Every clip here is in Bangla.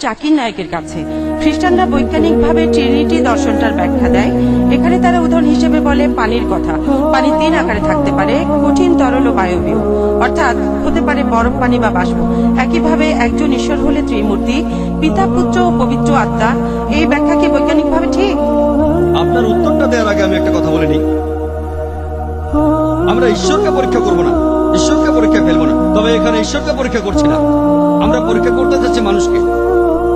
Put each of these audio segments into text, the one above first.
জাকির নায়কের কাছে। খ্রিস্টানরা বৈজ্ঞানিকভাবে ট্রিনিটি দর্শনটার ব্যাখ্যা দেয়। এখানে তারা উদাহরণ হিসেবে বলে পানির কথা। পানি তিন আকারে থাকতে পারে, কঠিন, তরল ও বায়বীয়। অর্থাৎ হতে পারে বরফ পানি বা বাষ্প। একইভাবে একজন ঈশ্বর হলে ত্রিমূর্তি, পিতা, পুত্র ও পবিত্র আত্মা। এই ব্যাখ্যা কি বৈজ্ঞানিকভাবে ঠিক? আপনার উত্তরটা দেওয়ার আগে আমি একটা কথা বলে নিই। আমরা ঈশ্বরকে পরীক্ষা করব না। ঈশ্বরকে পরীক্ষা ফেলব না। তবে এখানে ঈশ্বরকে পরীক্ষা করছি না। আমরা পরীক্ষা করতে যাচ্ছি মানুষকে।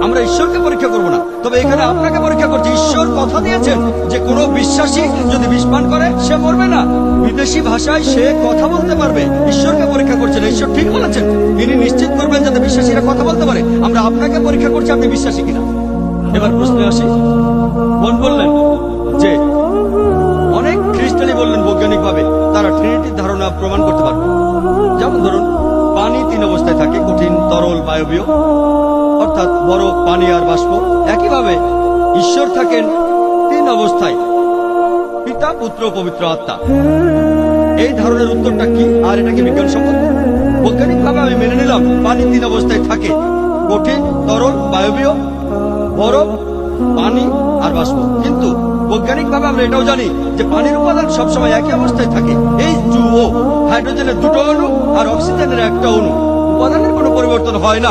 আমরা ঈশ্বরকে পরীক্ষা করব না। তবে এখানে আপনাকে পরীক্ষা করছি। ঈশ্বর কথা দিয়েছেন যে কোনো বিশ্বাসী যদি বিষপান করে, সে মরবে না। বিদেশি ভাষায় সে কথা বলতে পারবে। ঈশ্বরকে পরীক্ষা করছেন। ঈশ্বর ঠিক বলেছেন। তিনি নিশ্চিত করবেন যাতে বিশ্বাসীরা কথা বলতে পারে। আমরা আপনাকে পরীক্ষা করছি আপনি বিশ্বাসী কিনা। এবার প্রশ্নে আসি। বোন বললেন যে, অনেক খ্রিস্টানি বললেন বৈজ্ঞানিকভাবে, তারা ট্রিনিটির ধারণা প্রমাণ করতে পারবে। যেমন ধরুন পানি তিন অবস্থায় থাকে, কঠিন, তরল, বায়বীয়। অর্থাৎ বরফ পানি আর বাষ্প। একইভাবে ঈশ্বর থাকেন তিন অবস্থায়, পিতা, পুত্র, পবিত্র আত্মা। এই ধরনের উত্তরটা কি? আর এটা কি বিজ্ঞানসম্মত বৈজ্ঞানিকভাবে আমি মেনে নিলাম, পানি তিন অবস্থায় থাকে, কঠিন, তরল, বায়বীয় বরফ পানি আর বাষ্প। কিন্তু বৈজ্ঞানিকভাবে আমরা এটাও জানি যে পানির উপাদান সবসময় একই অবস্থায় থাকে। এই টু ও হাইড্রোজেনের দুটো অণু আর অক্সিজেনের একটা অণু। উপাদানের কোনো পরিবর্তন হয় না।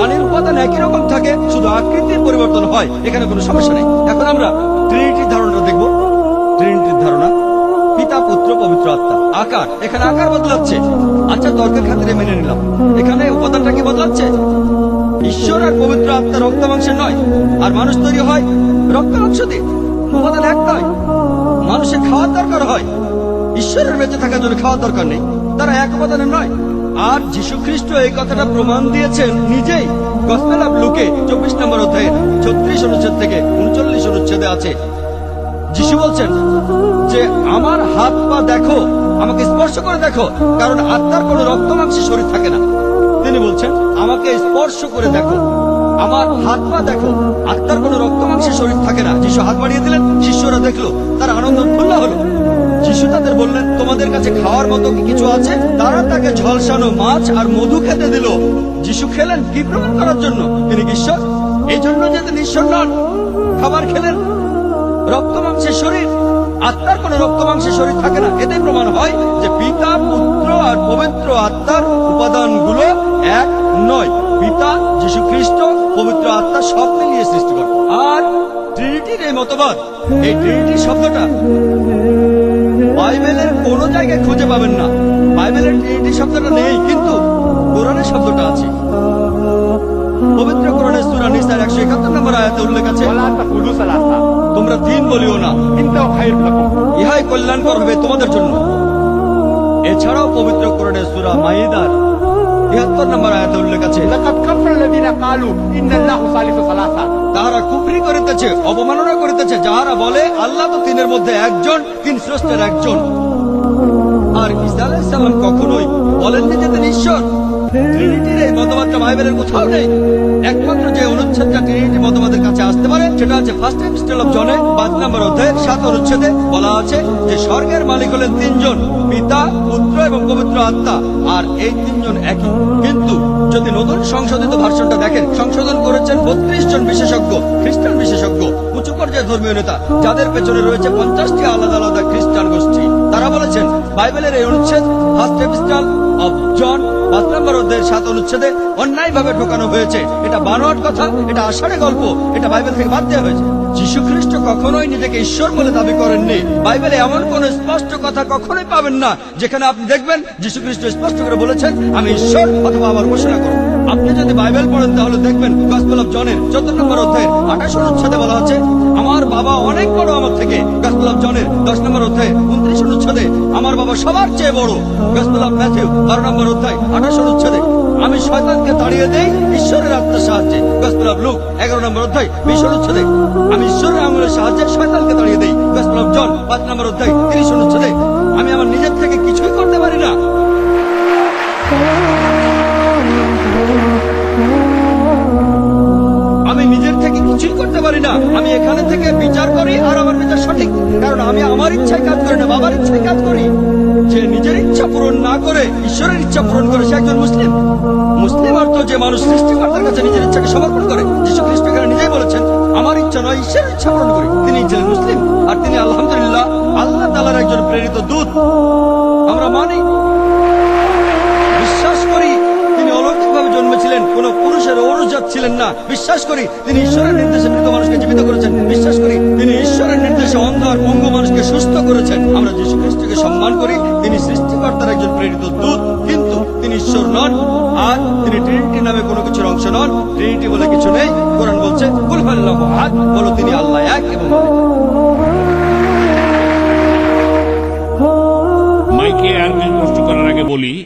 পানির উপাদান একই রকম থাকে, শুধু আকৃতির পরিবর্তন হয়। এখানে কোনো সমস্যা নেই। এখন আমরা ট্রিনিটির ধারণাটা দেখব। ট্রিনিটির ধারণা। পিতা, পুত্র, পবিত্র আত্মা। আকার। এখানে আকার বদলাচ্ছে। আচ্ছা তর্কের খাতিরে মেনে নিলাম। এখানে উপাদানটা কি বদলাচ্ছে? ঈশ্বর আর পবিত্র আত্মা রক্ত মাংসের নয়। আর মানুষ তৈরি হয় রক্ত মাংস দিয়ে। উপাদান এক নয় মানুষের খাওয়ার দরকার হয়। ঈশ্বরের বেঁচে থাকার জন্য খাওয়ার দরকার নেই। তারা এক উপাদানের নয়। আর যীশু খ্রিস্ট এই কথাটা প্রমাণ দিয়েছেন নিজেই। গসপেল অফ লুকে চব্বিশ নম্বর অধ্যায়ে, ছত্রিশ অনুচ্ছেদ থেকে উনচল্লিশ অনুচ্ছেদে আছে। যিশু বলছেন যে, আমার হাত পা দেখো, আমাকে স্পর্শ করে দেখো, কারণ আত্মার কোনো রক্ত মাংসের শরীর থাকে না। তিনি বলছেন, আমাকে স্পর্শ করে দেখো। আমার হাত পা দেখো। আত্মার কোনো রক্ত মাংসের শরীর থাকে না। যিশু হাত বাড়িয়ে দিলেন, শিষ্যরা দেখল, তার আনন্দ উৎফুল্ল হলো। যিশু তাদের বললেন, তোমাদের কাছে খাওয়ার মতো কি কিছু আছে? তারা তাকে ঝলসানো মাছ আর মধু খেতে দিল। যিশু খেলেন কি প্রমাণ করার জন্য? তিনি ঈশ্বর? এই জন্য যে তিনি ঈশ্বর নন। খাবার খেলেন। রক্ত মাংসের শরীর। আত্মার কোন রক্ত মাংসের শরীর থাকে না। এতে প্রমাণ হয় যে পিতা, পুত্র আর পবিত্র আত্মার উপাদানগুলো এক নয়। পিতা যীশু খ্রিস্ট পবিত্র আত্মা সব মিলিয়ে সৃষ্টিকর্তা। আর ট্রিনিটির এই মতবাদ, এই ট্রিনিটির শব্দটা বাইবেলের কোনো জায়গায় খুঁজে পাবেন না। বাইবেলের ট্রিনিটি শব্দটা নেই, কিন্তু কোরআনের শব্দটা আছে। পবিত্র কোরআনের নিসার 171 নম্বর আয়াতে উল্লেখ আছে, তোমরা দিন বলিও না, ইহাই কল্যাণকর হবে তোমাদের জন্য। এছাড়াও পবিত্র কোরআনের সুরা মাইদার সাতাত্তর নম্বর আয়াতে উল্লেখ আছে তাহারা কুফরি করিতেছে, অবমাননা করিতেছে, যাহারা বলে, আল্লাহ তো তিনের মধ্যে একজন, তিন শ্রেষ্ঠের একজন। আর ইসা আলাহিসাল্লাম কখনোই বলেননি যে তিনি ঈশ্বর। ট্রিনিটির এই মতবাদটা বাইবেলের কোথাও নেই। একমাত্র যে অনুচ্ছেদটা ট্রিনিটি মতবাদের কাছে আসতে পারে সেটা হচ্ছে ফার্স্ট এপিস্টল অফ জনে পাঁচ নম্বর অধ্যায়ের সাত অনুচ্ছেদে বলা আছে যে স্বর্গের মালিক হলেন তিনজন, পিতা, পুত্র এবং পবিত্র আত্মা, আর এই তিনজন একই। কিন্তু যদি নতুন সংশোধিত ভার্সনটা দেখেন, সংশোধন করেছেন বত্রিশ জন বিশেষজ্ঞ, খ্রিস্টান বিশেষজ্ঞ উঁচু পর্যায়ের ধর্মীয় নেতা, যাদের পেছনে রয়েছে পঞ্চাশটি আলাদা আলাদা খ্রিস্টান গোষ্ঠী। তারা বলেছেন, বাইবেলের এই অনুচ্ছেদ ফার্স্ট এপিস্টাল অফ জন পাঁচ নম্বর অধ্যায়ের সাত অনুচ্ছেদে অন্যায় ভাবে ঢোকানো হয়েছে। এটা বানোয়াট কথা, এটা আষাঢ়ে গল্প, এটা বাইবেল থেকে বাদ দেওয়া হয়েছে। যীশু খ্রিস্ট কখনোই নিজেকে ঈশ্বর বলে দাবি করেননি। বাইবেলে এমন কোন স্পষ্ট কথা কখনোই পাবেন না, যেখানে আপনি দেখবেন যীশু খ্রিস্ট স্পষ্ট করে বলেছেন, আমি ঈশ্বর অথবা আমার ঘোষণা করো আপনি যদি বাইবেল পড়েন, তাহলে দেখবেন গসপেল অফ জনের চোদ্দ নম্বর অধ্যায়ের আঠাশ অনুচ্ছেদে বলা আছে বাবা অনেক বড় আমার থেকে। অফ জনের দশ নম্বর অধ্যায় উনত্রিশ অনুচ্ছেদে, আমার বাবা সবার চেয়ে বড়। অফ ম্যাথিউ, বারো নম্বর অধ্যায় আঠাশ অনুচ্ছেদে, আমি শয়তানকে তাড়িয়ে দেই ঈশ্বরের আত্মার সাহায্যে। অফ লুক, এগারো নম্বর অধ্যায় বিশ অনুচ্ছেদে, আমি ঈশ্বরের আঙুলের সাহায্যে শয়তানকে তাড়িয়ে দেই। অফ জন পাঁচ নম্বর অধ্যায় তিরিশ অনুচ্ছেদে না। আমি এখানে থেকে বিচার করি আর আমার বিচার সঠিক। কারণ আমি আমার ইচ্ছায় কাজ করি না, বাবার ইচ্ছায় কাজ করি। যে নিজের ইচ্ছা পূরণ না করে, ঈশ্বরের ইচ্ছা পূরণ করে সে একজন মুসলিম। মুসলিম অর্থ যে মানুষ সৃষ্টিকর্তার কাছে নিজের ইচ্ছাকে সমর্পণ করে। যিশু খ্রিস্ট এখানে নিজেই বলেছেন, আমার ইচ্ছা নয়, ঈশ্বরের ইচ্ছা পূরণ করি। তিনি ছিলেন মুসলিম, আর তিনি আলহামদুলিল্লাহ আল্লাহ তালার একজন প্রেরিত দূত। আমরা মানি, বিশ্বাস করি, তিনি অলৌকিকভাবে জন্মেছিলেন, কোন পুরুষের অনুজাত ছিলেন না। বিশ্বাস করি, তিনি ঈশ্বরের নির্দেশে অন্ধ আর পঙ্গু মানুষকে সুস্থ করেছেন। আমরা যীশু খ্রিস্টকে সম্মান করি। তিনি সৃষ্টিকর্তার একজন প্রেরিত দূত, কিন্তু তিনি ঈশ্বর নন। আর তিনি ট্রিনিটি নামে কোনো কিছুর অংশ নন। ট্রিনিটি বলে কিছু নেই। কোরআন বলছে বলো, তিনি আল্লাহ এক এবং মাইকে আর করার আগে বলি